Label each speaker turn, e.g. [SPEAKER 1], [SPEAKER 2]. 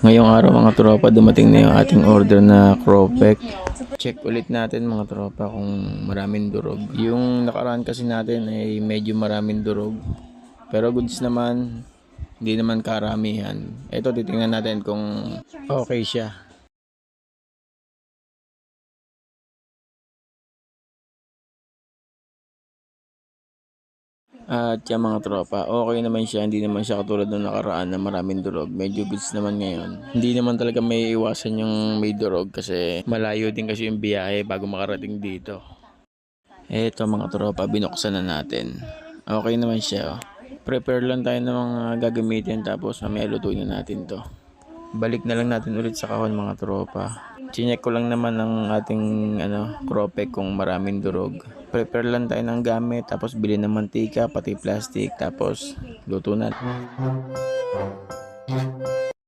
[SPEAKER 1] Ngayong araw mga tropa, dumating na yung ating order na cropek. Check ulit natin mga tropa kung maraming durog. Yung nakaraan kasi natin ay medyo maraming durog. Pero goods naman, hindi naman karamihan. Ito titingnan natin kung okay siya. At yung mga tropa, okay naman siya. Hindi naman siya katulad nung nakaraan na maraming durog. Medyo goods naman ngayon. Hindi naman talaga may iwasan yung may durog kasi malayo din kasi yung biyahe bago makarating dito. Eto mga tropa, binuksan na natin. Okay naman siya. Oh. Prepare lang tayo ng mga gagamitin tapos mamaya lutuin na natin to. Balik na lang natin ulit sa kahon mga tropa. Chinek ko lang naman ng ating ano, cropek kung maraming durog. Prepare lang tayo ng gamit tapos bili ng mantika pati plastic tapos luto na.